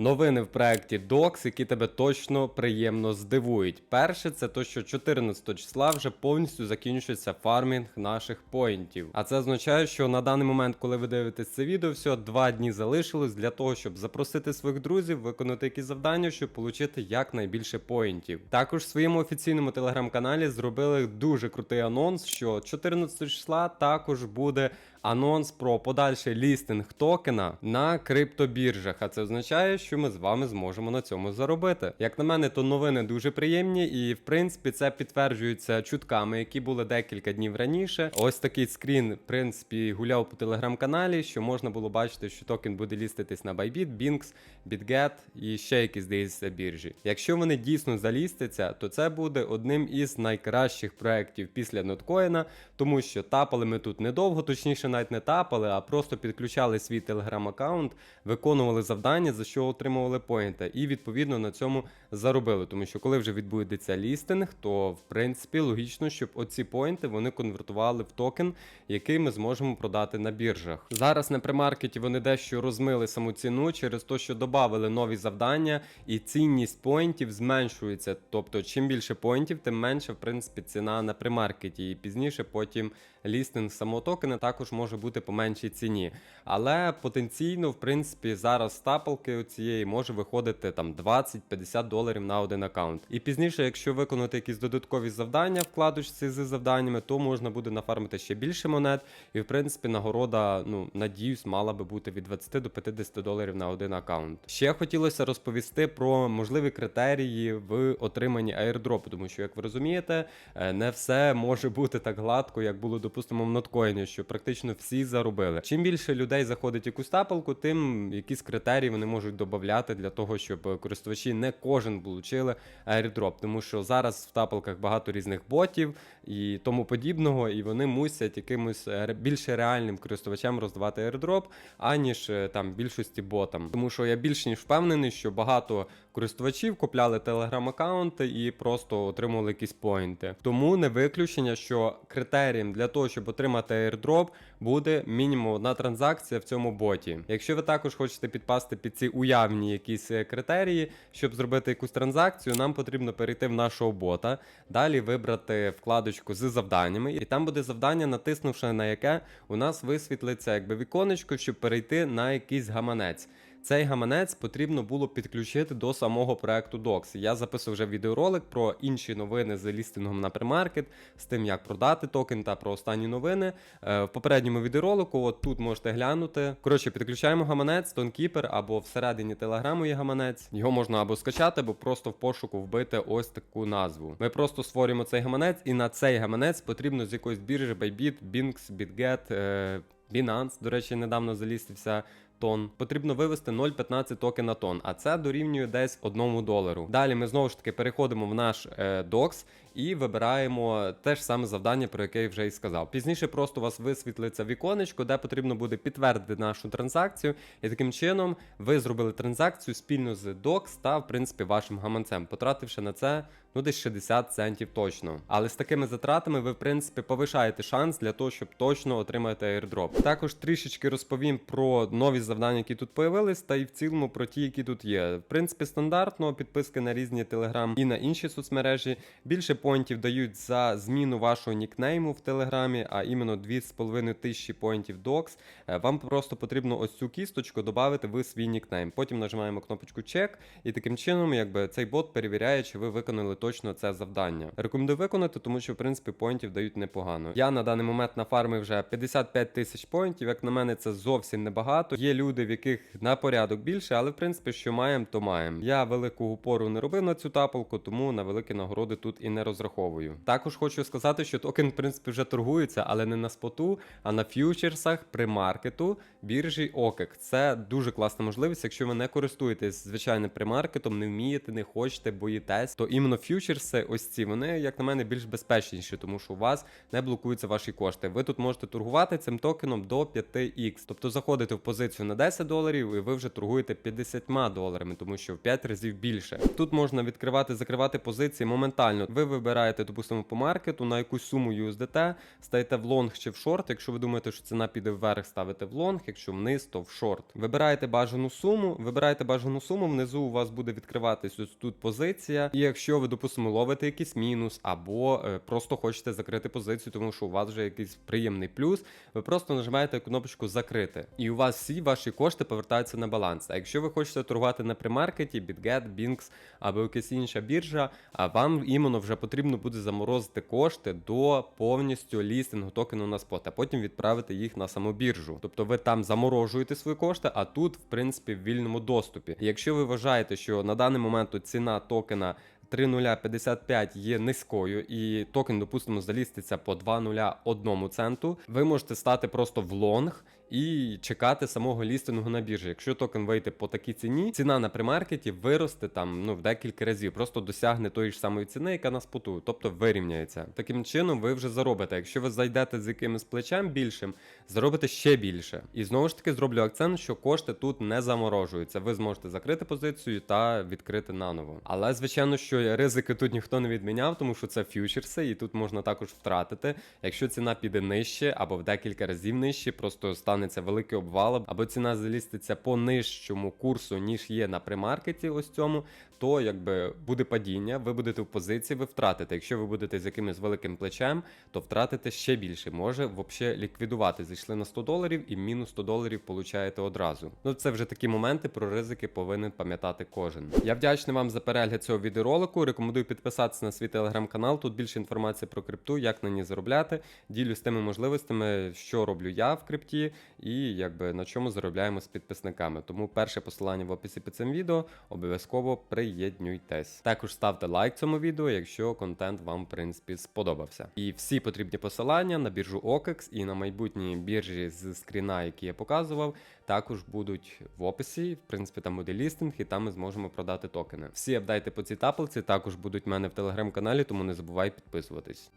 Новини в проєкті DOX, які тебе точно приємно здивують. Перше, це то, що 14 числа вже повністю закінчується фармінг наших поінтів. А це означає, що на даний момент, коли ви дивитесь це відео, всього два дні залишилось для того, щоб запросити своїх друзів, виконати якісь завдання, щоб отримати якнайбільше поінтів. Також в своєму офіційному телеграм-каналі зробили дуже крутий анонс, що 14 числа також буде анонс про подальший лістинг токена на криптобіржах. А це означає, що ми з вами зможемо на цьому заробити. Як на мене, то новини дуже приємні, і в принципі це підтверджується чутками, які були декілька днів раніше. Ось такий скрін, в принципі, гуляв по телеграм-каналі, що можна було бачити, що токен буде ліститись на Bybit, Binx, BitGet і ще якісь здається біржі. Якщо вони дійсно залістяться, то це буде одним із найкращих проєктів після ноткоїна, тому що тапали ми тут недовго, точніше навіть не тапали, а просто підключали свій телеграм-аккаунт, виконували завдання, за що отримували поінти, і відповідно на цьому заробили. Тому що коли вже відбудеться лістинг, то в принципі логічно, щоб оці поінти вони конвертували в токен, який ми зможемо продати на біржах. Зараз на примаркеті вони дещо розмили саму ціну через те, що додали нові завдання, і цінність поінтів зменшується. Тобто, чим більше поінтів, тим менше в принципі ціна на примаркеті. І пізніше потім лістинг самого токена також може бути по меншій ціні. Але потенційно, в принципі, зараз стапалки цієї може виходити там 20-50 доларів на один аккаунт. І пізніше, якщо виконати якісь додаткові завдання, вкладочці з завданнями, то можна буде нафармити ще більше монет. І в принципі, нагорода, ну надіюсь, мала би бути від 20 до 50 доларів на один аккаунт. Ще хотілося розповісти про можливі критерії в отриманні airdropу, тому що, як ви розумієте, е, не все може бути так гладко, як було допустимо в ноткоїні, що практично всі заробили. Чим більше людей заходить якусь тапалку, тим якісь критерії вони можуть додати для того, щоб користувачі не кожен получили airdrop, тому що зараз в тапалках багато різних ботів і тому подібного, і вони мусять якимось е, більш реальним користувачам роздавати airdrop, аніж е, там більшості ботам. Тому що я більш ніж впевнений, що багато користувачів купляли телеграм-аккаунти і просто отримували якісь поінти. Тому не виключення, що критерієм для того, щоб отримати airdrop, буде мінімум одна транзакція в цьому боті. Якщо ви також хочете підпасти під ці уявні якісь е, критерії, щоб зробити якусь транзакцію, нам потрібно перейти в нашого бота, далі вибрати вкладочку з завданнями, і там буде завдання, натиснувши на яке у нас висвітлиться якби віконечко, щоб перейти на якийсь гаманець. Цей гаманець потрібно було підключити до самого проекту Docs. Я записував вже відеоролик про інші новини з лістингом на премаркет, з тим, як продати токен та про останні новини. Е, в попередньому відеоролику, от тут можете глянути. Коротше, підключаємо гаманець, Тонкіпер або всередині телеграму є гаманець. Його можна або скачати, або просто в пошуку вбити ось таку назву. Ми просто створюємо цей гаманець, і на цей гаманець потрібно з якоїсь біржі Bybit, Binx, BitGet, е, Binance, до речі, недавно залістився тон. Потрібно вивести 0,15 токен на тон, а це дорівнює десь 1 долару. Далі ми знову ж таки переходимо в наш е, докс і вибираємо те ж саме завдання, про яке я вже і сказав. Пізніше просто у вас висвітлиться віконечко, де потрібно буде підтвердити нашу транзакцію, і таким чином ви зробили транзакцію спільно з докс та, в принципі, вашим гаманцем, потративши на це ну десь 60 центів точно. Але з такими затратами ви, в принципі, повишаєте шанс для того, щоб точно отримати airdrop. Також трішечки розповім про нові завдання, які тут появились, та і в цілому про ті, які тут є. В принципі, стандартно підписки на різні телеграм і на інші соцмережі. Більше поінтів дають за зміну вашого нікнейму в телеграмі, а іменно 2,5 тисячі поінтів докс. Е, Вам просто потрібно ось цю кісточку додати в свій нікнейм. Потім нажимаємо кнопочку чек, і таким чином, якби цей бот перевіряє, чи ви виконали точно це завдання. Рекомендую виконати, тому що в принципі поінтів дають непогано. Я на даний момент нафармив вже 55 тисяч поінтів. Як на мене, це зовсім небагато. Є люди, в яких на порядок більше, але в принципі, що маємо, то маємо. Я великого упору не робив на цю тапалку, тому на великі нагороди тут і не розраховую. Також хочу сказати, що токен в принципі вже торгується, але не на споту, а на ф'ючерсах при маркету біржі OKEX. Це дуже класна можливість. Якщо ви не користуєтесь звичайним примаркетом, не вмієте, не хочете, боїтесь, то іменно ф'ючерси, ось ці вони, як на мене, більш безпечніші, тому що у вас не блокуються ваші кошти. Ви тут можете торгувати цим токеном до 5x. Тобто заходите в позицію на 10 доларів, і ви вже торгуєте 50 доларами, тому що в 5 разів більше. Тут можна відкривати, закривати позиції моментально. Ви вибираєте, допустимо, по маркету на якусь суму USDT, стаєте в лонг чи в шорт. Якщо ви думаєте, що ціна піде вверх, ставите в лонг, якщо вниз, то в шорт. Вибираєте бажану суму, вибираєте бажану суму, внизу у вас буде відкриватись ось тут позиція. І якщо ви, допустимо, ловите якийсь мінус, або е, просто хочете закрити позицію, тому що у вас вже якийсь приємний плюс, ви просто нажимаєте кнопочку закрити. І у вас всі ваші кошти повертаються на баланс. А якщо ви хочете торгувати на примаркеті, BitGet, Binx або якась інша біржа, а вам іменно вже потрібно буде заморозити кошти до повністю лістингу токену на спот, а потім відправити їх на саму біржу. Тобто ви там заморожуєте свої кошти, а тут, в принципі, в вільному доступі. І якщо ви вважаєте, що на даний момент ціна токена 3.055 є низькою, і токен, допустимо, заліститься по 2.01 центу, ви можете стати просто в лонг і чекати самого лістингу на біржі. Якщо токен вийде по такій ціні, ціна на примаркеті виросте там ну в декілька разів, просто досягне тої ж самої ціни, яка на споту, тобто вирівняється. Таким чином, ви вже заробите. Якщо ви зайдете з якимось плечем більшим, заробите ще більше. І знову ж таки зроблю акцент, що кошти тут не заморожуються. Ви зможете закрити позицію та відкрити наново. Але звичайно, що ризики тут ніхто не відміняв, тому що це фьючерси, і тут можна також втратити. Якщо ціна піде нижче або в декілька разів нижче, просто станеться великий обвал, або ціна заліститься по нижчому курсу, ніж є на примаркеті, ось цьому, то якби буде падіння, ви будете в позиції, ви втратите. Якщо ви будете з якимось великим плечем, то втратите ще більше. Може взагалі ліквідувати. Зайшли на 100 доларів і мінус 100 доларів получаєте одразу. Ну це вже такі моменти про ризики повинен пам'ятати кожен. Я вдячний вам за перегляд цього відеоролику. Рекомендую підписатися на свій телеграм-канал. Тут більше інформації про крипту, як на ній заробляти. Ділюсь тими можливостями, що роблю я в крипті, і якби на чому заробляємо з підписниками. Тому перше посилання в описі під цим відео обов'язково приєднуйтесь. Також ставте лайк цьому відео, якщо контент вам в принципі сподобався. І всі потрібні посилання на біржу OKEX і на майбутні біржі з скріна, які я показував, також будуть в описі. В принципі, там буде лістинг, і там ми зможемо продати токени. Всі апдейти по цій таблиці також будуть в мене в телеграм-каналі, тому не забувай підписуватись.